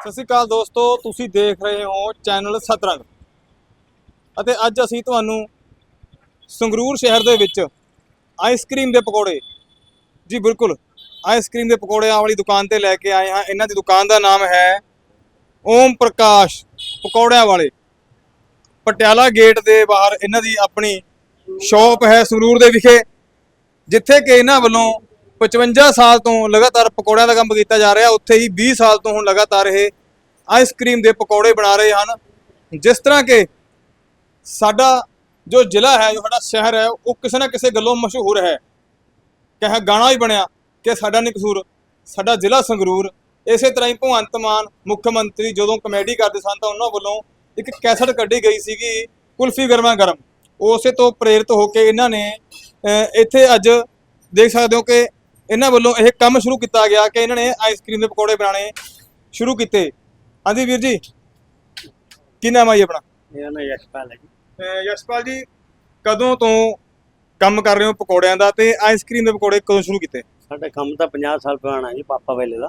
ਸਤਿ ਸ਼੍ਰੀ ਅਕਾਲ ਦੋਸਤੋ, ਤੁਸੀਂ ਦੇਖ ਰਹੇ ਹੋ ਚੈਨਲ ਸਤਰੰਗ। ਅਤੇ ਅੱਜ ਅਸੀਂ ਤੁਹਾਨੂੰ ਸੰਗਰੂਰ ਸ਼ਹਿਰ ਦੇ ਵਿੱਚ ਆਈਸਕ੍ਰੀਮ ਦੇ ਪਕੌੜੇ, ਜੀ ਬਿਲਕੁਲ ਆਈਸਕ੍ਰੀਮ ਦੇ ਪਕੌੜਿਆਂ ਵਾਲੀ ਦੁਕਾਨ ਤੇ ਲੈ ਕੇ ਆਏ ਹਾਂ। ਇਹਨਾਂ ਦੀ ਦੁਕਾਨ ਦਾ ਨਾਮ ਹੈ ਓਮ ਪ੍ਰਕਾਸ਼ ਪਕੌੜਿਆਂ ਵਾਲੇ। ਪਟਿਆਲਾ ਗੇਟ ਦੇ ਬਾਹਰ ਇਹਨਾਂ ਦੀ ਆਪਣੀ ਸ਼ਾਪ ਹੈ ਸੰਗਰੂਰ ਦੇ ਵਿਖੇ, ਜਿੱਥੇ ਕਿ ਇਹਨਾਂ ਵੱਲੋਂ 55 ਸਾਲ ਤੋਂ ਲਗਾਤਾਰ ਪਕੌੜਿਆਂ ਦਾ ਕੰਮ ਕੀਤਾ ਜਾ ਰਿਹਾ, ਉੱਥੇ ਹੀ 20 ਸਾਲ ਤੋਂ ਹੁਣ ਲਗਾਤਾਰ ਇਹ ਆਈਸਕ੍ਰੀਮ ਦੇ ਪਕੌੜੇ ਬਣਾ ਰਹੇ ਹਨ। ਜਿਸ ਤਰ੍ਹਾਂ ਕਿ ਸਾਡਾ ਜੋ ਜ਼ਿਲ੍ਹਾ ਹੈ, ਜੋ ਸਾਡਾ ਸ਼ਹਿਰ ਹੈ, ਉਹ ਕਿਸੇ ਨਾ ਕਿਸੇ ਗੱਲੋਂ ਮਸ਼ਹੂਰ ਹੈ। ਕਹੇ ਗਾਣਾ ਵੀ ਬਣਿਆ ਕਿ ਸਾਡਾ ਨੀ ਕਸੂਰ, ਸਾਡਾ ਜ਼ਿਲ੍ਹਾ ਸੰਗਰੂਰ, ਇਸੇ ਤਰ੍ਹਾਂ ਹੀ ਭਗਵੰਤ ਮਾਨ ਮੁੱਖ ਮੰਤਰੀ ਜਦੋਂ ਕਮੇਡੀ ਕਰਦੇ ਸਨ ਤਾਂ ਉਹਨਾਂ ਵੱਲੋਂ ਇੱਕ ਕੈਸਟ ਕੱਢੀ ਗਈ ਸੀਗੀ, ਕੁਲਫੀ ਗਰਮਾ ਗਰਮ। ਉਸੇ ਤੋਂ ਪ੍ਰੇਰਿਤ ਹੋ ਕੇ ਇਹਨਾਂ ਨੇ ਇੱਥੇ ਅੱਜ ਦੇਖ ਸਕਦੇ ਹੋ ਕਿ ਇਹਨਾਂ ਵੱਲੋਂ ਇਹ ਕੰਮ ਸ਼ੁਰੂ ਕੀਤਾ ਗਿਆ ਕਿ ਇਹਨਾਂ ਨੇ ਆਈਸਕ੍ਰੀਮ ਦੇ ਪਕੌੜੇ ਬਣਾਉਣੇ ਸ਼ੁਰੂ ਕੀਤੇ। ਹਾਂਜੀ ਵੀਰ ਜੀ ਕੀ ਨਾਮ ਹੈ ਜੀ ਆਪਣਾ? ਮੇਰਾ ਨਾਮ ਯਸ਼ਪਾਲ ਹੈ ਜੀ। ਅਹ, ਯਸ਼ਪਾਲ ਜੀ ਕਦੋਂ ਤੋਂ ਕੰਮ ਕਰ ਰਹੇ ਹੋ ਪਕੌੜਿਆਂ ਦਾ ਤੇ ਆਈਸਕ੍ਰੀਮ ਦੇ ਪਕੌੜੇ ਕਦੋਂ ਸ਼ੁਰੂ ਕੀਤੇ? ਸਾਡਾ ਕੰਮ ਤਾਂ 50 ਸਾਲ ਪੁਰਾਣਾ ਜੀ ਪਾਪਾ ਵੇਲੇ ਦਾ।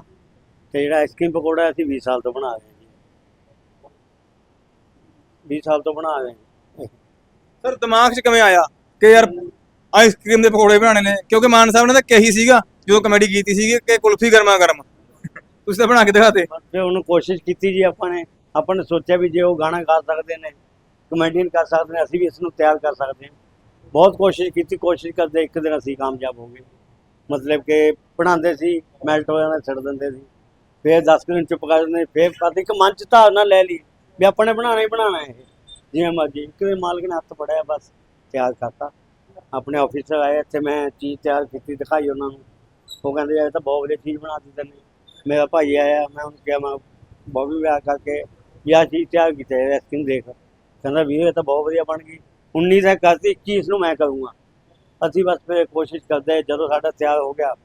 ਤੇ ਜਿਹੜਾ ਆਈਸਕ੍ਰੀਮ ਪਕੌੜਾ ਅਸੀਂ 20 ਸਾਲ ਤੋਂ ਬਣਾ ਰਹੇ ਹਾਂ ਜੀ। 20 ਸਾਲ ਤੋਂ ਬਣਾ ਰਹੇ ਹਾਂ ਸਰ ਦਿਮਾਗ 'ਚ ਕਿਵੇਂ ਆਇਆ ਕਿ ਯਾਰ ਆਈਸਕ੍ਰੀਮ ਦੇ ਪਕੌੜੇ ਬਣਾਉਣੇ ਨੇ, ਕਿਉਂਕਿ ਮਾਨ ਸਾਹਿਬ ਨੇ ਤਾਂ ਕਹੀ ਸੀਗਾ, ਜਦੋਂ ਕਮੇਡੀ ਕੀਤੀ ਸੀਗੀ ਕਿ ਕੁਲਫੀ ਗਰਮਾ ਗਰਮ। ਤੁਸੀਂ ਤਾਂ ਬਣਾ ਕੇ ਦਿਖਾਤੇ। ਬਸ ਉਹਨੂੰ ਕੋਸ਼ਿਸ਼ ਕੀਤੀ ਜੀ ਆਪਾਂ ਨੇ ਆਪਾਂ ਨੇ ਸੋਚਿਆ ਵੀ ਜੇ ਉਹ ਗਾਣਾ ਗਾ ਸਕਦੇ ਨੇ ਕਮੇਡੀਅਨ ਕਰ ਸਕਦੇ ਨੇ, ਅਸੀਂ ਵੀ ਇਸ ਨੂੰ ਤਿਆਰ ਕਰ ਸਕਦੇ ਹਾਂ। ਬਹੁਤ ਕੋਸ਼ਿਸ਼ ਕੀਤੀ, ਕੋਸ਼ਿਸ਼ ਕਰਦੇ ਇੱਕ ਦਿਨ ਅਸੀਂ ਕਾਮਯਾਬ ਹੋ ਗਏ। ਮਤਲਬ ਕਿ ਪੜਾਉਂਦੇ ਸੀ ਮੈਲਟ ਹੋ ਜਾਣਾ ਛੱਡ ਦਿੰਦੇ ਸੀ। ਫਿਰ 10 ਮਿੰਟ ਚੁੱਪ ਕਰ ਦਿੰਦੇ ਫਿਰ ਪਤਾ ਇੱਕ ਮਨ ਚ ਧਾਰਨਾ ਲੈ ਲਈ ਵੀ ਆਪਾਂ ਨੇ ਬਣਾਉਣਾ ਹੀ ਬਣਾਉਣਾ ਇਹ। ਜਿਵੇਂ ਮਰਜ਼ੀ, ਇੱਕ ਦਿਨ ਮਾਲਕ ਨੇ ਹੱਥ ਫੜਿਆ, ਬਸ ਤਿਆਰ ਕਰਤਾ। ਆਪਣੇ ਆਫਿਸਰ ਆਏ, ਇੱਥੇ ਮੈਂ ਚੀਜ਼ ਤਿਆਰ ਕੀਤੀ, ਦਿਖਾਈ ਉਹਨਾਂ ਨੂੰ। ਉਹ ਕਹਿੰਦੇ ਯਾਰ ਇਹ ਤਾਂ ਬਹੁਤ ਵਧੀਆ ਚੀਜ਼ ਬਣਾ ਦਿੱਤੀ ਤੈਨੇ। ਮੇਰਾ ਭਾਈ ਆਇਆ, ਮੈਂ ਉਹਨੂੰ ਕਿਹਾ, ਮੈਂ ਬੋਬੀ ਵਿਆਹ ਕਰਕੇ ਵੀ ਆਹ ਚੀਜ਼ ਤਿਆਰ ਕੀਤੀ ਹੈ ਰੈਸਕਿੰਗ ਦੇਖ। ਕਹਿੰਦਾ, ਵੀਰ, ਇਹ ਤਾਂ ਬਹੁਤ ਵਧੀਆ ਬਣ ਗਈ। 19 ਦਾ ਕਰਤੀ 21 ਨੂੰ ਮੈਂ ਕਰੂੰਗਾ। ਅਸੀਂ ਬਸ ਫਿਰ ਕੋਸ਼ਿਸ਼ ਕਰਦੇ ਜਦੋਂ ਸਾਡਾ ਤਿਆਰ ਹੋ ਗਿਆ,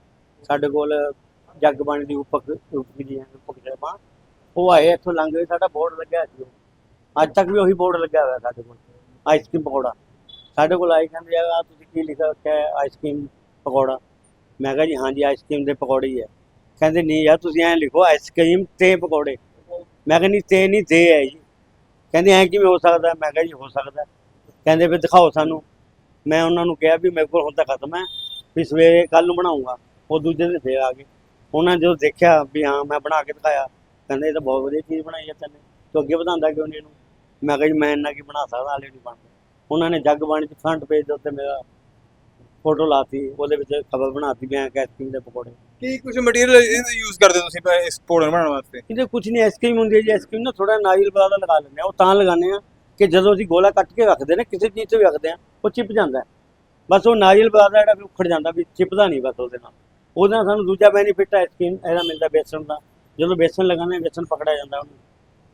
ਸਾਡੇ ਕੋਲ ਜੱਗ ਬਣ ਦੀ ਉਪਕ ਉਪਕ ਜੀ ਉਪਕ ਜਮਾ ਉਹ ਆਏ, ਇੱਥੋਂ ਲੰਘ ਗਏ, ਸਾਡਾ ਬੋਰਡ ਲੱਗਿਆ ਸੀ ਉਹ। ਅੱਜ ਤੱਕ ਵੀ ਉਹੀ ਬੋਰਡ ਲੱਗਿਆ ਹੋਇਆ ਸਾਡੇ ਕੋਲ ਆਈਸਕ੍ਰੀਮ ਪਕੌੜਾ। ਸਾਡੇ ਕੋਲ ਆਏ ਕਹਿੰਦੇ ਆ ਤੁਸੀਂ ਕੀ ਲਿਖਿਆ ਰੱਖਿਆ ਹੈ ਆਈਸਕ੍ਰੀਮ ਪਕੌੜਾ? ਮੈਂ ਕਿਹਾ ਜੀ, ਹਾਂਜੀ ਆਈਸਕ੍ਰੀਮ ਦੇ ਪਕੌੜੇ ਹੀ ਹੈ। ਕਹਿੰਦੇ, ਨਹੀਂ ਯਾਰ, ਤੁਸੀਂ ਐਂ ਲਿਖੋ ਆਈਸਕ੍ਰੀਮ ਤੇ ਪਕੌੜੇ। ਮੈਂ ਕਿਹਾ, ਨਹੀਂ, ਤੇ ਨਹੀਂ ਦੇ ਹੈ ਜੀ। ਕਹਿੰਦੇ, ਐਂ ਕਿਵੇਂ ਹੋ ਸਕਦਾ ਮੈਂ ਕਿਹਾ ਜੀ, ਹੋ ਸਕਦਾ ਕਹਿੰਦੇ ਵੀ ਦਿਖਾਓ ਸਾਨੂੰ। ਮੈਂ ਉਹਨਾਂ ਨੂੰ ਕਿਹਾ ਵੀ ਮੇਰੇ ਕੋਲ ਹੁਣ ਤਾਂ ਖਤਮ ਹੈ, ਵੀ ਸਵੇਰੇ ਕੱਲ ਨੂੰ ਬਣਾਉਂਗਾ। ਉਹ ਦੂਜੇ ਦਿਨ ਫੇਰ ਆ ਗਏ। ਉਹਨਾਂ ਨੇ ਜਦੋਂ ਦੇਖਿਆ ਵੀ ਹਾਂ, ਮੈਂ ਬਣਾ ਕੇ ਦਿਖਾਇਆ, ਕਹਿੰਦੇ, ਇਹ ਤਾਂ ਬਹੁਤ ਵਧੀਆ ਚੀਜ਼ ਬਣਾਈ ਹੈ ਤੈਨੇ। ਤੂੰ ਅੱਗੇ ਵਧਾਉਂਦਾ ਕਿਉਂ ਨਹੀਂ ਇਹਨੂੰ? ਮੈਂ ਕਿਹਾ ਜੀ, ਮੈਂ ਇੰਨਾ ਕੀ ਬਣਾ ਸਕਦਾ, ਹਾਲੇ ਨਹੀਂ ਬਣਦਾ। ਉਹਨਾਂ ਨੇ ਜੱਗ ਬਾਣੀ ਚ ਫਰੰਟ ਪੇਜ ਦੇ ਉੱਤੇ ਮੇਰਾ ਫੋਟੋ ਲਾਤੀ ਉਹਦੇ ਵਿੱਚ ਖਬਰ ਬਣਾਤੀ ਮੈਂ ਆਈਸਕ੍ਰੀਮ ਦੇ ਪਕੌੜੇ। ਕੀ ਕੁਝ ਮਟੀਰੀਅਲ ਯੂਜ਼ ਕਰਦੇ ਤੁਸੀਂ ਇਸ ਪਕੌੜੇ ਬਣਾਉਣ ਵਾਸਤੇ? ਇਹਦੇ ਕੁਝ ਨਹੀਂ ਆਈਸਕ੍ਰੀਮ ਹੁੰਦੀ ਹੈ ਜੀ ਆਈਸਕ੍ਰੀਮ ਨਾ ਥੋੜਾ ਨਾਰੀਅਲ ਵਾਲਾ ਲਗਾ ਲੈਂਦੇ ਆ ਉਹ ਤਾਂ ਲਗਾਉਂਦੇ ਆ ਕਿ ਜਦੋਂ ਅਸੀਂ ਗੋਲਾ ਕੱਟ ਕੇ ਰੱਖਦੇ ਨੇ ਕਿਸੇ ਚੀਜ਼ ਤੇ ਵੀ ਰੱਖਦੇ ਆ ਉਹ ਚਿਪ ਜਾਂਦਾ। ਬਸ ਉਹ ਨਾਰੀਅਲ ਵਾਲਾ ਜਿਹੜਾ ਵੀ ਉਖੜ ਜਾਂਦਾ ਵੀ ਚਿਪਦਾ ਨਹੀਂ ਬਸ ਉਹਦੇ ਨਾਲ। ਉਹਦੇ ਨਾਲ ਸਾਨੂੰ ਦੂਜਾ ਬੈਨੀਫਿਟ ਹੈ ਆਈਸਕ੍ਰੀਮ ਇਹਦਾ ਮਿਲਦਾ ਬੇਸਣ ਦਾ। ਜਦੋਂ ਬੇਸਣ ਲਗਾਉਂਦੇ ਬੇਸਣ ਪਕੜਿਆ ਜਾਂਦਾ ਉਹਨੂੰ।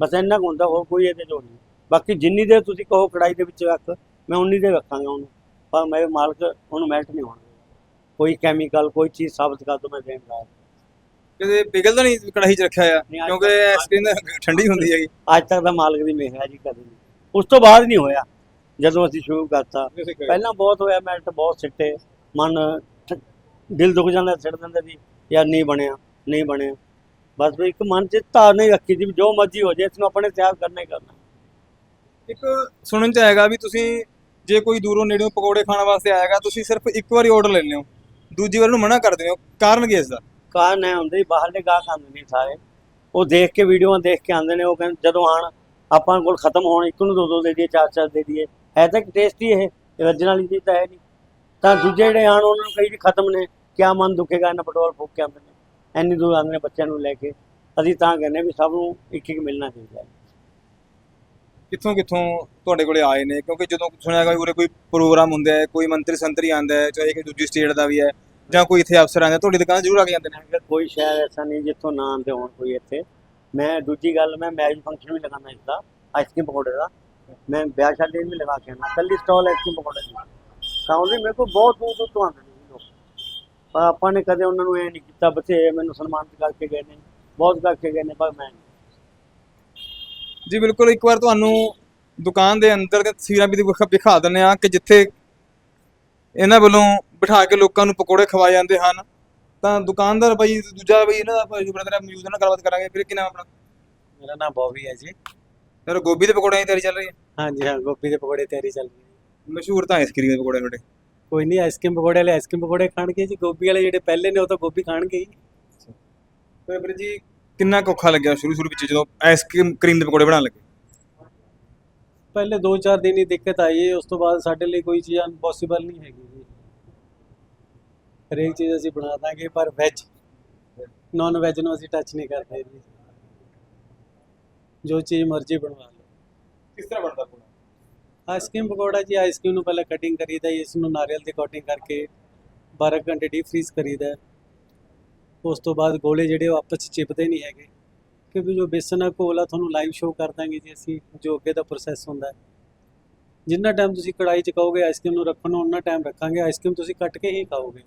ਬਸ ਇੰਨਾ ਕੁ ਹੁੰਦਾ ਹੋਰ ਕੋਈ ਇਹਦੇ ਉਹ ਨਹੀਂ। ਬਾਕੀ ਜਿੰਨੀ ਦੇਰ ਤੁਸੀਂ ਕਹੋ ਕੜਾਈ ਦੇ ਵਿੱਚ ਰੱਖ ਮੈਂ ਉਨੀ ਦੇਰ ਰੱਖਾਂਗਾ ਉਹਨੂੰ। ਪਰ ਮੇਰੇ ਮਾਲਕ ਉਹਨੂੰ ਮੈਲਟ ਨਹੀਂ ਹੋਣ। ਕੋਈ ਕੈਮੀਕਲ ਕੋਈ ਚੀਜ਼ ਸਾਬਤ ਕਰ ਦੋ ਮੈਂ ਦੇਣ ਦਾ ਕਦੇ ਪਿਘਲਦਾ ਨਹੀਂ ਕੜਾਹੀ 'ਚ ਰੱਖਿਆ ਆ। ਨਹੀਂ, ਅੱਜ ਕਿਉਂਕਿ ਤੱਕ- ਆਈਸਕ੍ਰੀਮ ਠੰਡੀ ਹੁੰਦੀ ਹੈਗੀ। ਅੱਜ ਤੱਕ ਦਾ ਮਾਲਕ ਦੀ ਮਿਹਰ ਹੈ ਜੀ ਕਦੇ ਨਹੀਂ ਉਸ ਤੋਂ ਬਾਅਦ ਨਹੀਂ ਹੋਇਆ ਜਦੋਂ ਅਸੀਂ ਸ਼ੁਰੂ ਕਰਤਾ। ਪਹਿਲਾਂ ਬਹੁਤ ਹੋਇਆ ਮੈਲਟ ਬਹੁਤ ਸਿੱਟੇ। ਮਨ ਠ- ਦਿਲ ਦੁਖ ਜਾਂਦਾ ਸਿੱਟ ਦਿੰਦੇ ਸੀ ਯਾਰ ਨਹੀਂ ਬਣਿਆ ਨਹੀਂ ਬਣਿਆ। ਬਸ ਵੀ ਇੱਕ ਮਨ ਚ ਧਾਰ ਨਹੀਂ ਰੱਖੀ ਸੀ ਵੀ ਜੋ ਮਰਜ਼ੀ ਹੋ ਜਾਏ ਇਸ ਨੂੰ ਆਪਣੇ ਤਿਆਰ ਕਰਨਾ ਹੀ ਕਰਨਾ। ਇੱਕ ਸੁਣਨ 'ਚ ਆਏਗਾ ਵੀ ਤੁਸੀਂ ਜੇ ਕੋਈ ਦੂਰੋਂ ਨੇੜਿਓਂ ਪਕੌੜੇ ਖਾਣ ਵਾਸਤੇ ਆਏਗਾ, ਤੁਸੀਂ ਸਿਰਫ ਇੱਕ ਵਾਰੀ ਆਰਡਰ ਲੈਂਦੇ ਹੋ ਦੂਜੀ ਵਾਰ ਨੂੰ ਮਨਾ ਕਰਦੇ ਹੋ ਕਾਰਨ ਕੀ ਇਸ ਦਾ? ਕਾਰਨ ਹੈ ਹੁੰਦੇ ਬਾਹਰਲੇ ਗਾਹਕ ਆਉਂਦੇ ਨੇ ਸਾਰੇ। ਉਹ ਦੇਖ ਕੇ ਵੀਡੀਓਆਂ ਦੇਖ ਕੇ ਆਉਂਦੇ ਨੇ, ਉਹ ਕਹਿੰਦੇ ਜਦੋਂ ਆਣ ਆਪਾਂ ਕੋਲ ਖਤਮ ਹੋਣ, ਇੱਕ ਨੂੰ ਦੋ ਦੋ ਦੇ ਦਈਏ, ਚਾਰ ਚਾਰ ਦੇ ਦਈਏ। ਹੈ ਤਾਂ ਟੇਸਟੀ ਇਹ ਰੱਜਣ ਵਾਲੀ ਚੀਜ਼ ਤਾਂ ਹੈ ਨਹੀਂ। ਤਾਂ ਦੂਜੇ ਜਿਹੜੇ ਆਣ ਉਹਨਾਂ ਨੂੰ ਕਈ ਵੀ ਖਤਮ ਨੇ, ਕਿਆ ਮਨ ਦੁਖੇਗਾ ਇਹਨਾਂ ਪੈਟਰੋਲ ਫੂਕ ਕੇ ਆਉਂਦੇ ਨੇ। ਇੰਨੀ ਦੂਰ ਆਉਂਦੇ ਨੇ ਬੱਚਿਆਂ ਨੂੰ ਲੈ ਕੇ। ਅਸੀਂ ਤਾਂ ਕਹਿੰਦੇ ਵੀ ਸਭ ਨੂੰ ਇੱਕ ਇੱਕ ਮਿਲਣਾ ਚਾਹੀਦਾ ਹੈ। ਕਿੱਥੋਂ ਕਿੱਥੋਂ ਤੁਹਾਡੇ ਕੋਲੇ ਆਏ ਨੇ? ਕਿਉਂਕਿ ਜਦੋਂ ਸੁਣਿਆ ਹੈਗਾ ਉਰੇ ਕੋਈ ਪ੍ਰੋਗਰਾਮ ਹੁੰਦਾ ਹੈ, ਕੋਈ ਮੰਤਰੀ ਸੰਤਰੀ ਆਂਦਾ ਹੈ, ਚਾਹੇ ਕਿ ਦੂਜੀ ਸਟੇਟ ਦਾ ਵੀ ਹੈ, ਜਾਂ ਕੋਈ ਇੱਥੇ ਅਫਸਰ ਆਂਦਾ ਤੁਹਾਡੀ ਦੁਕਾਨ ਜ਼ਰੂਰ ਆ ਕੇ ਜਾਂਦੇ ਨੇ? ਅਗਰ ਕੋਈ ਸ਼ਹਿਰ ਐਸਾ ਨਹੀਂ ਜਿੱਥੋਂ ਨਾ ਆਉਂਦੇ ਹੋਣ ਕੋਈ ਇੱਥੇ। ਮੈਂ ਦੂਜੀ ਗੱਲ, ਮੈਂ ਮੈਰਿਜ ਫੰਕਸ਼ਨ ਵੀ ਲਗਾਉਂਦਾ ਇਸਦਾ ਆਈਸਕ੍ਰੀਮ ਪਕੌੜੇ ਦਾ। ਮੈਂ ਵਿਆਹ ਸ਼ਾਦੀ ਵਿੱਚ ਵੀ ਲਗਾ ਕੇ ਆਉਂਦਾ ਕੱਲੀ ਸਟਾਲ ਆਈਸਕ੍ਰੀਮ ਪਕੌੜੇ ਦੀ। ਤਾਂ ਉਹਦੇ ਮੇਰੇ ਕੋਲ ਬਹੁਤ ਦੂਰ ਦੂਰ ਤੋਂ ਆਉਂਦੇ ਨੇ ਲੋਕ। ਪਰ ਆਪਾਂ ਨੇ ਕਦੇ ਉਹਨਾਂ ਨੂੰ ਇਹ ਨਹੀਂ ਕੀਤਾ, ਬਥੇਰੇ ਮੈਨੂੰ ਸਨਮਾਨਿਤ ਕਰਕੇ ਗਏ ਨੇ, ਬਹੁਤ ਕਰਕੇ ਗਏ ਨੇ, ਪਰ ਮੈਂ ਜੀ ਬਿਲਕੁਲ ਇੱਕ ਵਾਰ ਤੁਹਾਨੂੰ ਦੁਕਾਨ ਦੇ ਅੰਦਰ ਦੀਆਂ ਤਸਵੀਰਾਂ ਵੀ ਦਿਖਾ- ਦਿੰਦੇ ਆ ਕਿ ਜਿੱਥੇ ਇਹਨਾਂ ਵੱਲੋਂ ਬਿਠਾ ਕੇ ਲੋਕਾਂ ਨੂੰ ਪਕੌੜੇ ਖਵਾਏ ਜਾਂਦੇ ਹਨ। ਤਾਂ ਦੁਕਾਨਦਾਰ ਬਾਈ ਦੂਜਾ ਬਾਈ ਇਹਨਾਂ ਦਾ ਭਾਈ ਬ੍ਰਦਰ ਮੌਜੂਦ ਨਾਲ ਗੱਲਬਾਤ ਕਰਾਂਗੇ। ਫਿਰ ਕੀ ਨਾਮ ਆਪਣਾ? ਮੇਰਾ ਨਾਮ ਬੌਬੀ ਹੈ ਜੀ। ਫਿਰ ਗੋਭੀ ਦੇ ਪਕੌੜਿਆਂ ਦੀ ਤਿਆਰੀ ਚੱਲ ਰਹੀ ਹੈ? ਹਾਂਜੀ ਹਾਂ ਗੋਭੀ ਦੇ ਪਕੌੜੇ ਤਿਆਰੀ ਚੱਲ ਰਹੀ ਹੈ। ਮਸ਼ਹੂਰ ਤਾਂ ਆਈਸਕ੍ਰੀਮ ਦੇ ਪਕੌੜੇ ਤੁਹਾਡੇ। ਕੋਈ ਨਹੀਂ ਆਈਸਕ੍ਰੀਮ ਪਕੌੜੇ ਵਾਲੇ ਆਈਸਕ੍ਰੀਮ ਪਕੌੜੇ ਖਾਣਗੇ ਜੀ। ਗੋਭੀ ਵਾਲੇ ਜਿਹੜੇ ਪਹਿਲੇ ਨੇ ਉਹ ਤਾਂ ਗੋਭੀ ਖਾਣਗੇ ਹੀ। ਤੇ ਵੀਰ ਜੀ ਕਿੰਨਾ ਕੁ ਔਖਾ ਲੱਗਿਆ ਸ਼ੁਰੂ ਸ਼ੁਰੂ ਵਿੱਚ ਜਦੋਂ ਆਈਸਕ੍ਰੀਮ ਕਰੀਮ ਦੇ ਪਕੌੜੇ ਬਣਾਉਣ ਲੱਗੇ? ਪਹਿਲੇ 2-4 ਦਿਨ ਹੀ ਦਿੱਕਤ ਆਈ ਹੈ ਉਸ ਤੋਂ ਬਾਅਦ ਸਾਡੇ ਲਈ ਕੋਈ ਚੀਜ਼ ਅਨਪੋਸੀਬਲ ਨਹੀਂ ਹੈਗੀ ਜੀ। ਹਰੇਕ ਚੀਜ਼ ਅਸੀਂ ਬਣਾ ਦਾਂਗੇ ਪਰ ਵੈਜ ਨਾਨ ਵੈਜ ਨੂੰ ਅਸੀਂ ਟੱਚ ਨਹੀਂ ਕਰਦੇ ਜੀ। ਜੋ ਚੀਜ਼ ਮਰਜ਼ੀ ਬਣਵਾ ਲਓ। ਕਿਸ ਤਰ੍ਹਾਂ ਬਣਦਾ ਪਕੌੜਾ? ਆਈਸਕ੍ਰੀਮ ਪਕੌੜਾ ਜੀ ਆਈਸਕ੍ਰੀਮ ਨੂੰ ਪਹਿਲਾਂ ਕਟਿੰਗ ਕਰੀਦਾ ਇਸ ਨੂੰ ਨਾਰੀਅਲ ਦੀ ਕੋਟਿੰਗ ਕਰਕੇ 12 ਘੰਟੇ ਡੀਪ ਫ੍ਰੀਜ਼ ਕਰੀਦਾ। ਉਸ ਤੋਂ ਬਾਅਦ ਗੋਲੇ ਜਿਹੜੇ ਉਹ ਆਪਸ 'ਚ ਚਿਪਦੇ ਨਹੀਂ ਹੈਗੇ। ਕਿਉਂਕਿ ਜੋ ਬੇਸਨ ਦਾ ਘੋਲ ਤੁਹਾਨੂੰ ਲਾਈਵ ਸ਼ੋਅ ਕਰ ਦਾਂਗੇ ਜੀ ਅਸੀਂ, ਜੋ ਅੱਗੇ ਦਾ ਪ੍ਰੋਸੈਸ ਹੁੰਦਾ ਹੈ। ਜਿੰਨਾ ਟਾਈਮ ਤੁਸੀਂ ਕੜਾਈ 'ਚ ਕਹੋਗੇ ਆਈਸਕ੍ਰੀਮ ਨੂੰ ਰੱਖਣ ਨੂੰ ਉਨਾ ਟਾਈਮ ਰੱਖਾਂਗੇ। ਆਈਸਕ੍ਰੀਮ ਤੁਸੀਂ ਕੱਟ ਕੇ ਹੀ ਖਾਓਗੇ।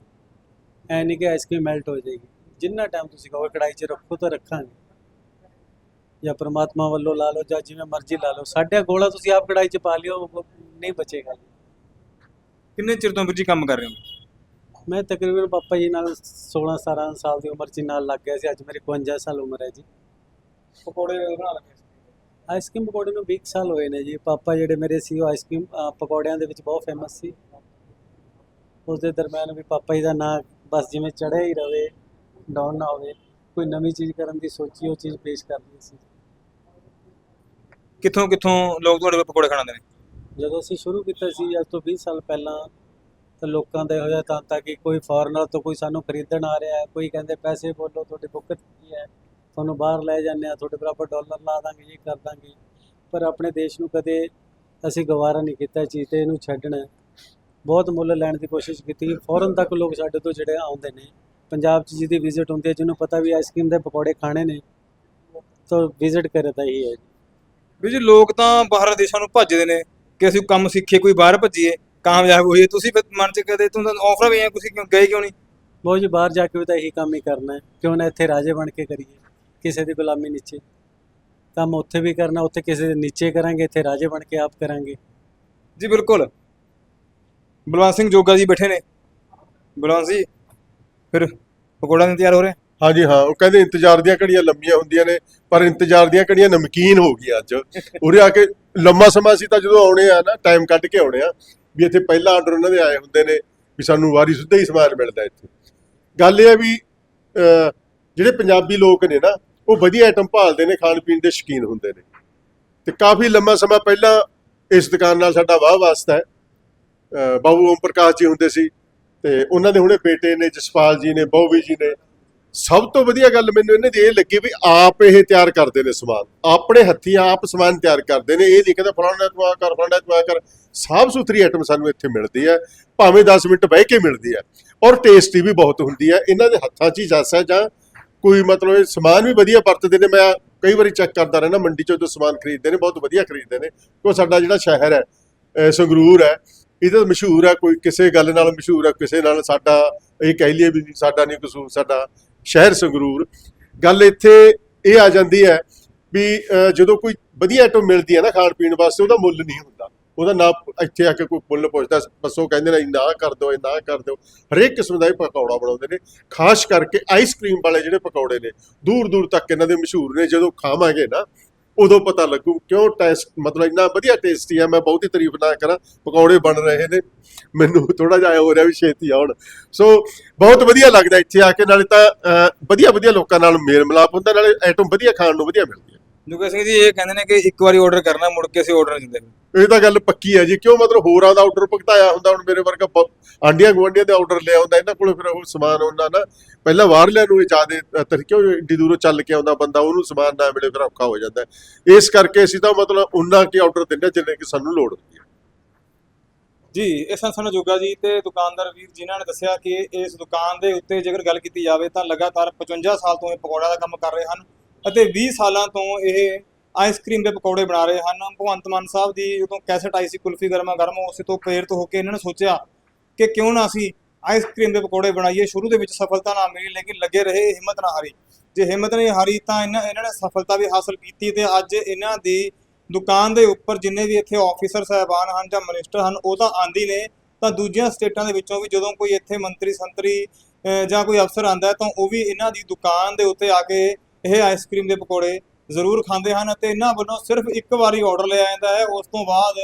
ਐ ਨਹੀਂ ਕਿ ਆਈਸਕ੍ਰੀਮ ਮੈਲਟ ਹੋ ਜਾਏਗੀ। ਜਿੰਨਾ ਟਾਈਮ ਤੁਸੀਂ ਕਹੋਗੇ ਕੜਾਈ 'ਚ ਰੱਖੋ ਤਾਂ ਰੱਖਾਂਗੇ। ਜਾਂ ਪ੍ਰਮਾਤਮਾ ਵੱਲੋਂ ਲਾ ਲਓ ਜਾਂ ਜਿਵੇਂ ਮਰਜ਼ੀ ਲਾ ਲਓ। ਸਾਡਾ ਗੋਲਾ ਤੁਸੀਂ ਆਪ ਕੜਾਈ 'ਚ ਪਾ ਲਿਓ, ਉਹ ਨਹੀਂ ਬਚੇਗਾ। ਕਿੰਨੇ ਚਿਰ ਤੋਂ ਵੀਰ ਜੀ ਕੰਮ ਕਰ ਰਹੇ ਹੋ? ਮੈਂ ਤਕਰੀਬਨ ਪਾਪਾ ਜੀ ਨਾਲ 16 17 ਸਾਲ ਦੀ ਉਮਰ 'ਚ ਹੀ ਨਾਲ ਲੱਗ ਗਿਆ ਸੀ ਅੱਜ ਮੇਰੀ 52 ਸਾਲ ਉਮਰ ਹੈ ਜੀ। ਪਕੌੜੇ ਬਣਾ ਲੱਗੇ ਆਈਸਕ੍ਰੀਮ ਪਕੌੜੇ ਨੂੰ 20 ਸਾਲ ਹੋਏ ਨੇ ਜੀ। ਪਾਪਾ ਜਿਹੜੇ ਮੇਰੇ ਸੀ ਉਹ ਆਈਸਕ੍ਰੀਮ ਪਕੌੜਿਆਂ ਦੇ ਵਿੱਚ ਬਹੁਤ ਫੇਮਸ ਸੀ। ਉਸ ਦੇ ਦਰਮਿਆਨ ਵੀ ਪਾਪਾ ਜੀ ਦਾ ਨਾਂ ਬਸ ਜਿਵੇਂ ਚੜ੍ਹਿਆ ਹੀ ਰਵੇ ਡਾਊਨ ਨਾ ਹੋਵੇ ਕੋਈ ਨਵੀਂ ਚੀਜ਼ ਕਰਨ ਦੀ ਸੋਚੀ ਉਹ ਚੀਜ਼ ਪੇਸ਼ ਕਰਨੀ ਸੀ। ਕਿੱਥੋਂ ਕਿੱਥੋਂ ਲੋਕ ਤੁਹਾਡੇ ਕੋਲ ਪਕੌੜੇ ਖਾਣ ਆਉਂਦੇ ਨੇ? ਜਦੋਂ ਅਸੀਂ ਸ਼ੁਰੂ ਕੀਤਾ ਸੀ ਅੱਜ ਤੋਂ 20 ਸਾਲ ਪਹਿਲਾਂ ਤਾਂ ਲੋਕਾਂ ਦਾ ਇਹੋ ਜਿਹਾ ਤਾਂ ਤਾਂ ਕਿ ਕੋਈ ਫੋਰਨਰ ਤੋਂ ਕੋਈ ਸਾਨੂੰ ਖਰੀਦਣ ਆ ਰਿਹਾ ਹੈ, ਕੋਈ ਕਹਿੰਦੇ ਪੈਸੇ ਬੋਲੋ, ਤੁਹਾਡੀ ਬੁੱਕਤ ਕੀ ਹੈ, ਤੁਹਾਨੂੰ ਬਾਹਰ ਲੈ ਜਾਂਦੇ ਆ ਤੁਹਾਡੇ ਬਰਾਬਰ ਡਾਲਰ ਲਾ ਦਾਂਗੇ, ਇਹ ਕਰ ਦਾਂਗੇ। ਪਰ ਆਪਣੇ ਦੇਸ਼ ਨੂੰ ਕਦੇ ਅਸੀਂ ਗਵਾਰਾ ਨਹੀਂ ਕੀਤਾ ਚੀਜ਼ ਤੇ, ਇਹਨੂੰ ਛੱਡਣਾ ਬਹੁਤ ਮੁੱਲ ਲੈਣ ਦੀ ਕੋਸ਼ਿਸ਼ ਕੀਤੀ ਫੋਰਨ ਤੱਕ ਲੋਕ ਸਾਡੇ ਤੋਂ ਜਿਹੜੇ ਆਉਂਦੇ ਨੇ, ਪੰਜਾਬ 'ਚ ਜਿਹਦੀ ਵਿਜ਼ਿਟ ਹੁੰਦੀ ਹੈ, ਜਿਹਨੂੰ ਪਤਾ ਵੀ ਆਈਸਕ੍ਰੀਮ ਦੇ ਪਕੌੜੇ ਖਾਣੇ ਨੇ, ਤਾਂ ਵਿਜ਼ਿਟ ਕਰੇ ਤਾਂ ਹੀ ਹੈ ਵੀ ਜੀ ਲੋਕ ਤਾਂ ਬਾਹਰ ਦੇਸ਼ਾਂ ਨੂੰ ਭੱਜਦੇ ਨੇ ਕਿ ਅਸੀਂ ਕੰਮ ਸਿੱਖੀਏ, ਕੋਈ ਬਾਹਰ ਭੱਜੀਏ। ਕਾਮਯਾਬ ਹੋਈਏ ਤੁਸੀਂ ਫਿਰ ਮਨ ਚ ਕਦੇ ਤੁਹਾਨੂੰ ਆਫਰ ਵੀ ਹੈ ਤੁਸੀਂ ਕਿਉਂ ਗਏ ਕਿਉਂ ਨਹੀਂ? ਬਹੁਤ ਜੀ ਬਾਹਰ ਜਾ ਕੇ ਵੀ ਤਾਂ ਇਹੀ ਕੰਮ ਹੀ ਕਰਨਾ ਹੈ। ਕਿਉਂ ਨਾ ਇੱਥੇ ਰਾਜੇ ਬਣ ਕੇ ਕਰੀਏ ਕਿਸੇ ਦੀ ਗੁਲਾਮੀ ਨੀਚੇ। ਕੰਮ ਉੱਥੇ ਵੀ ਕਰਨਾ ਉੱਥੇ ਕਿਸੇ ਦੇ ਨੀਚੇ ਕਰਾਂਗੇ ਇੱਥੇ ਰਾਜੇ ਬਣ ਕੇ ਆਪ ਕਰਾਂਗੇ। ਜੀ ਬਿਲਕੁਲ। ਬਲਵੰਤ ਸਿੰਘ ਜੋਗਾ ਜੀ ਬੈਠੇ ਨੇ। ਬਲਵੰਤ ਜੀ ਫਿਰ ਪਕੌੜਾ ਤਿਆਰ ਹੋ ਰਿਹਾ ਹਾਂਜੀ ਹਾਂ ਉਹ ਕਹਿੰਦੇ ਇੰਤਜ਼ਾਰ ਦੀਆਂ ਘੜੀਆਂ ਲੰਮੀਆਂ ਹੁੰਦੀਆਂ ਨੇ ਪਰ ਇੰਤਜ਼ਾਰ ਦੀਆਂ ਘੜੀਆਂ ਨਮਕੀਨ ਹੋ ਗਈਆਂ ਅੱਜ। ਉਰੇ ਆ ਕੇ ਲੰਮਾ ਸਮਾਂ ਸੀ ਤਾਂ ਜਦੋਂ ਆਉਣੇ ਆ ਨਾ ਟਾਈਮ ਕੱਢ ਕੇ ਆਉਣੇ ਆ। ਵੀ ਇੱਥੇ ਪਹਿਲਾ ਆਰਡਰ ਉਹਨਾਂ ਦੇ ਆਏ ਹੁੰਦੇ ਨੇ ਵੀ ਸਾਨੂੰ ਵਾਰੀ ਸਿੱਧਾ ਹੀ ਸਮਾਨ ਮਿਲਦਾ ਇੱਥੇ। ਗੱਲ ਇਹ ਹੈ ਵੀ ਜਿਹੜੇ ਪੰਜਾਬੀ ਲੋਕ ਨੇ ਨਾ, ਉਹ ਵਧੀਆ ਆਈਟਮ ਭਾਲਦੇ ਨੇ, ਖਾਣ ਪੀਣ ਦੇ ਸ਼ੌਕੀਨ ਹੁੰਦੇ ਨੇ। ਤੇ ਕਾਫੀ ਲੰਮਾ ਸਮਾਂ ਪਹਿਲਾਂ ਇਸ ਦੁਕਾਨ ਨਾਲ ਸਾਡਾ ਵਾਹ ਵਾਸਤਾ ਹੈ। ਬਾਬੂ ਓਮ ਪ੍ਰਕਾਸ਼ ਜੀ ਹੁੰਦੇ ਸੀ ਤੇ ਉਹਨਾਂ ਦੇ ਹੁਣੇ ਬੇਟੇ ਨੇ ਜਸਪਾਲ ਜੀ ਨੇ ਬੌਬੀ ਜੀ ਨੇ ਸਭ ਤੋਂ ਵਧੀਆ ਗੱਲ ਮੈਨੂੰ ਇਹਨਾਂ ਦੀ ਇਹ ਲੱਗੀ ਵੀ ਆਪ ਇਹ ਤਿਆਰ ਕਰਦੇ ਨੇ ਸਮਾਨ। ਆਪਣੇ ਹੱਥੀਂ ਆਪ ਸਮਾਨ ਤਿਆਰ ਕਰਦੇ ਨੇ। ਇਹ ਨਹੀਂ ਕਹਿੰਦਾ ਫਲਾਣਾ ਤੂੰ ਆ ਕਰ, ਫਲਾਣਾ ਤੂੰ ਆ ਕਰ। ਸਾਫ਼ ਸੁਥਰੀ ਆਈਟਮ ਸਾਨੂੰ ਇੱਥੇ ਮਿਲਦੀ ਹੈ। ਭਾਵੇਂ 10 ਮਿੰਟ ਬਹਿ ਕੇ ਮਿਲਦੀ ਹੈ। ਔਰ ਟੇਸਟੀ ਵੀ ਬਹੁਤ ਹੁੰਦੀ ਹੈ। ਇਹਨਾਂ ਦੇ ਹੱਥਾਂ 'ਚ ਹੀ ਜਸ ਹੈ ਜਾਂ ਕੋਈ ਮਤਲਬ ਇਹ ਸਮਾਨ ਵੀ ਵਧੀਆ ਵਰਤਦੇ ਨੇ। ਮੈਂ ਕਈ ਵਾਰੀ ਚੈੱਕ ਕਰਦਾ ਰਹਿਣਾ ਮੰਡੀ 'ਚੋਂ ਜੋ ਸਮਾਨ ਖਰੀਦਦੇ ਨੇ, ਬਹੁਤ ਵਧੀਆ ਖਰੀਦਦੇ ਨੇ। ਕਿਉਂ ਸਾਡਾ ਜਿਹੜਾ ਸ਼ਹਿਰ ਹੈ ਸੰਗਰੂਰ ਹੈ ਇਹਦਾ ਤਾਂ ਮਸ਼ਹੂਰ ਹੈ। ਕੋਈ ਕਿਸੇ ਗੱਲ ਨਾਲ ਮਸ਼ਹੂਰ ਹੈ, ਕਿਸੇ ਨਾਲ ਸਾਡਾ, ਇਹ ਕਹਿ ਲਈਏ ਵੀ ਸਾਡਾ ਨਹੀਂ ਕਸੂਰ ਸਾਡਾ। ਸ਼ਹਿਰ ਸੰਗਰੂਰ, ਗੱਲ ਇੱਥੇ ਇਹ ਆ ਜਾਂਦੀ ਹੈ ਵੀ ਜਦੋਂ ਕੋਈ ਵਧੀਆ ਆਈਟਮ ਮਿਲਦੀ ਹੈ ਨਾ ਖਾਣ ਪੀਣ ਵਾਸਤੇ, ਉਹਦਾ ਮੁੱਲ ਨਹੀਂ ਹੁੰਦਾ। ਉਹਦਾ ਨਾ ਇੱਥੇ ਆ ਕੇ ਕੋਈ ਮੁੱਲ ਪੁੱਛਦਾ, ਬਸ ਉਹ ਕਹਿੰਦੇ ਨੇ ਨਾ ਕਰ ਦਿਓ, ਇਹ ਨਾ ਕਰ ਦਿਓ। ਹਰੇਕ ਕਿਸਮ ਦਾ ਇਹ ਪਕੌੜਾ ਬਣਾਉਂਦੇ ਨੇ, ਖਾਸ ਕਰਕੇ ਆਈਸਕ੍ਰੀਮ ਵਾਲੇ ਜਿਹੜੇ ਪਕੌੜੇ ਨੇ ਦੂਰ ਦੂਰ ਤੱਕ ਇਹਨਾਂ ਦੇ ਮਸ਼ਹੂਰ ਨੇ, ਜਦੋਂ ਖਾਵਾਂਗੇ ਨਾ ਉਦੋਂ ਪਤਾ ਲੱਗੂ ਕਿਉਂ ਟੈਸਟ, ਮਤਲਬ ਇੰਨਾ ਵਧੀਆ ਟੇਸਟੀ ਆ, ਮੈਂ ਬਹੁਤੀ ਤਾਰੀਫ ਨਾ ਕਰਾਂ, ਪਕੌੜੇ ਬਣ ਰਹੇ ਨੇ, ਮੈਨੂੰ ਥੋੜਾ ਜਿਹਾ ਹੋ ਰਿਹਾ ਵੀ ਛੇਤੀ ਆਉਣ। ਸੋ ਬਹੁਤ ਵਧੀਆ ਲੱਗਦਾ ਇੱਥੇ ਆ ਕੇ, ਨਾਲੇ ਤਾਂ ਵਧੀਆ ਵਧੀਆ ਲੋਕਾਂ ਨਾਲ ਮੇਲ ਮਿਲਾਪ ਹੁੰਦਾ, ਨਾਲੇ ਆਈਟਮ ਵਧੀਆ ਖਾਣ ਨੂੰ ਵਧੀਆ ਮਿਲਦੀ ਜੋਗਾ ਸਿੰਘ ਜੀ ਇਹ ਕਹਿੰਦੇ ਨੇ ਕਿ ਇੱਕ ਵਾਰੀ ਆਰਡਰ ਕਰਨਾ ਮੁੜ ਕੇ ਅਸੀਂ ਆਰਡਰ ਨਹੀਂ ਦਿੰਦੇ। ਇਹ ਤਾਂ ਗੱਲ ਪੱਕੀ ਹੈ ਜੀ ਕਿਉਂ? ਮਤਲਬ ਹੋਰਾਂ ਦਾ ਆਰਡਰ ਭੁਗਤਾਇਆ ਹੁੰਦਾ ਹੁਣ ਮੇਰੇ ਵਰਗਾ ਪ- ਆਂਡੀਆਂ ਗੁਆਂਢੀਆਂ ਦੇ ਆਰਡਰ ਲਿਆ ਹੁੰਦਾ ਇਹਨਾਂ ਕੋਲ ਫਿਰ ਉਹ ਸਮਾਨ ਉਹਨਾਂ ਨਾ ਪਹਿਲਾਂ ਬਾਹਰਲਿਆਂ ਨੂੰ ਇਹ ਜ਼ਿਆਦਾ ਤਰੀਕੇ ਏਡੀ ਦੂਰੋਂ ਚੱਲ ਕੇ ਆਉਂਦਾ ਬੰਦਾ ਉਹਨੂੰ ਸਮਾਨ ਨਾ ਮਿਲੇ ਫਿਰ ਔਖਾ ਹੋ ਜਾਂਦਾ ਹੈ। ਇਸ ਕਰਕੇ ਅਸੀਂ ਤਾਂ ਮਤਲਬ ਉਹਨਾਂ ਕੀ ਆਰਡਰ ਦਿੰਦੇ ਹਾਂ ਜਿੰਨੇ ਕਿ ਸਾਨੂੰ ਲੋੜ ਹੁੰਦੀ ਹੈ। ਜੀ ਇਹ ਸਨ ਸਾਨੂੰ ਜੋਗਾ ਜੀ ਤੇ ਦੁਕਾਨਦਾਰ ਵੀਰ ਜਿਨ੍ਹਾਂ ਨੇ ਦੱਸਿਆ ਕਿ ਇਸ ਦੁਕਾਨ ਦੇ ਉੱਤੇ ਜੇਕਰ ਗੱਲ ਕੀਤੀ ਜਾਵੇ ਤਾਂ ਲਗਾਤਾਰ 55 ਸਾਲ ਤੋਂ ਇਹ ਪਕੌੜਾ ਦਾ ਕੰਮ ਕਰ ਰਹੇ ਹਨ। ਅਤੇ 20 ਸਾਲਾਂ ਤੋਂ ਇਹ ਆਈਸਕ੍ਰੀਮ ਦੇ ਪਕੌੜੇ ਬਣਾ ਰਹੇ ਹਨ। ਭਗਵੰਤ ਮਾਨ ਸਾਹਿਬ ਦੀ ਜਦੋਂ ਕੈਸਟ ਆਈ ਸੀ ਕੁਲਫੀ ਗਰਮਾ ਗਰਮ, ਉਸੇ ਤੋਂ ਪ੍ਰੇਰਿਤ ਹੋ ਕੇ ਇਹਨਾਂ ਨੇ ਸੋਚਿਆ ਕਿ ਕਿਉਂ ਨਾ ਅਸੀਂ ਆਈਸਕ੍ਰੀਮ ਦੇ ਪਕੌੜੇ ਬਣਾਈਏ। ਸ਼ੁਰੂ ਦੇ ਵਿੱਚ ਸਫਲਤਾ ਨਾ ਮਿਲੀ, ਲੇਕਿਨ ਲੱਗੇ ਰਹੇ ਹਿੰਮਤ ਨਾ ਹਾਰੀ। ਜੇ ਹਿੰਮਤ ਨਹੀਂ ਹਾਰੀ ਤਾਂ ਇਹਨਾਂ ਇਹਨਾਂ ਨੇ ਸਫਲਤਾ ਵੀ ਹਾਸਲ ਕੀਤੀ ਤੇ ਅੱਜ ਇਹਨਾਂ ਦੀ ਦੁਕਾਨ ਦੇ ਉੱਪਰ ਜਿੰਨੇ ਵੀ ਇੱਥੇ ਆਫੀਸਰ ਸਾਹਿਬਾਨ ਹਨ ਜਾਂ ਮਿਨਿਸਟਰ ਹਨ, ਉਹ ਤਾਂ ਆਂਦੀ ਨੇ। ਤਾਂ ਦੂਜੀਆਂ ਸਟੇਟਾਂ ਦੇ ਵਿੱਚੋਂ ਵੀ ਜਦੋਂ ਕੋਈ ਇੱਥੇ ਮੰਤਰੀ ਸੰਤਰੀ ਜਾਂ ਕੋਈ ਅਫਸਰ ਆਂਦਾ ਤਾਂ ਉਹ ਵੀ ਇਹਨਾਂ ਦੀ ਦੁਕਾਨ ਦੇ ਉੱਤੇ ਆ ਕੇ ਇਹ ਆਈਸਕ੍ਰੀਮ ਦੇ ਪਕੌੜੇ ਜ਼ਰੂਰ ਖਾਂਦੇ ਹਨ ਅਤੇ ਇਹਨਾਂ ਵੱਲੋਂ ਸਿਰਫ ਇੱਕ ਵਾਰੀ ਆਰਡਰ ਲਿਆ ਜਾਂਦਾ ਹੈ। ਉਸ ਤੋਂ ਬਾਅਦ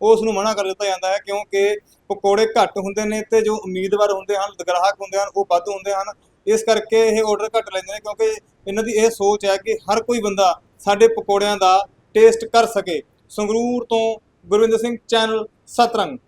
ਉਸ ਨੂੰ ਮਨਾ ਕਰ ਦਿੱਤਾ ਜਾਂਦਾ ਹੈ ਕਿਉਂਕਿ ਪਕੌੜੇ ਘੱਟ ਹੁੰਦੇ ਨੇ ਤੇ ਜੋ ਉਮੀਦਵਾਰ ਹੁੰਦੇ ਹਨ, ਗ੍ਰਾਹਕ ਹੁੰਦੇ ਹਨ, ਉਹ ਵੱਧ ਹੁੰਦੇ ਹਨ। ਇਸ ਕਰਕੇ ਇਹ ਆਰਡਰ ਘੱਟ ਲੈਂਦੇ ਨੇ ਕਿਉਂਕਿ ਇਹਨਾਂ ਦੀ ਇਹ ਸੋਚ ਹੈ ਕਿ ਹਰ ਕੋਈ ਬੰਦਾ ਸਾਡੇ ਪਕੌੜਿਆਂ ਦਾ ਟੇਸਟ ਕਰ ਸਕੇ। ਸੰਗਰੂਰ ਤੋਂ ਗੁਰਵਿੰਦਰ ਸਿੰਘ ਚੈਨਲ ਸਤਰੰਗ